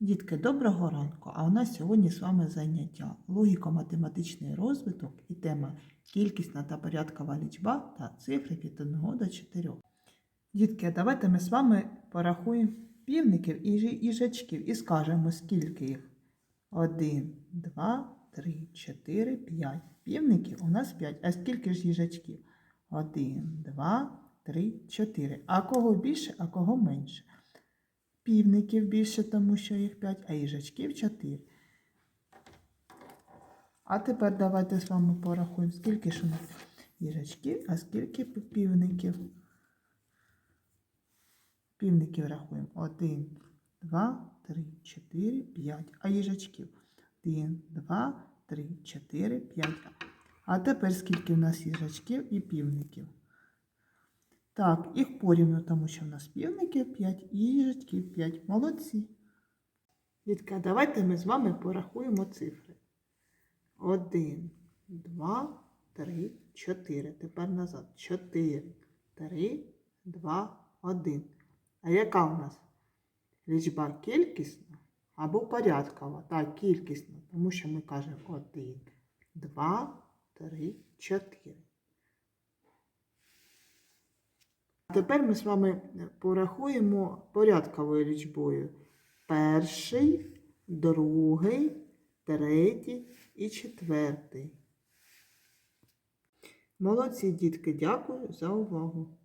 Дітки, доброго ранку! А у нас сьогодні з вами заняття логіко-математичний розвиток і тема кількісна та порядкова лічба та цифри від 1 до 4. Дітки, давайте ми з вами порахуємо півників і їжачків і скажемо, скільки їх. 1, 2, 3, 4, 5. Півників у нас 5. А скільки ж їжачків? 1, 2, 3, 4. А кого більше, а кого менше? Півників більше, тому що їх 5, а їжачків 4. А тепер давайте з вами порахуємо, скільки ж у нас їжачків, а скільки півників. Півників рахуємо. 1, 2, 3, 4, 5. А їжачків? 1, 2, 3, 4, 5. А тепер скільки в нас їжачків і півників? Так, їх порівну, тому що в нас півників 5 і їжачків 5. Молодці. Дітка, давайте ми з вами порахуємо цифри. 1, 2, 3, 4. Тепер назад. 4, 3, 2, 1. А яка у нас лічба кількісна або порядкова? Так, кількісна, тому що ми кажемо 1, 2, 3, 4. Тепер ми з вами порахуємо порядковою лічбою. Перший, другий, третій і четвертий. Молодці, дітки, дякую за увагу.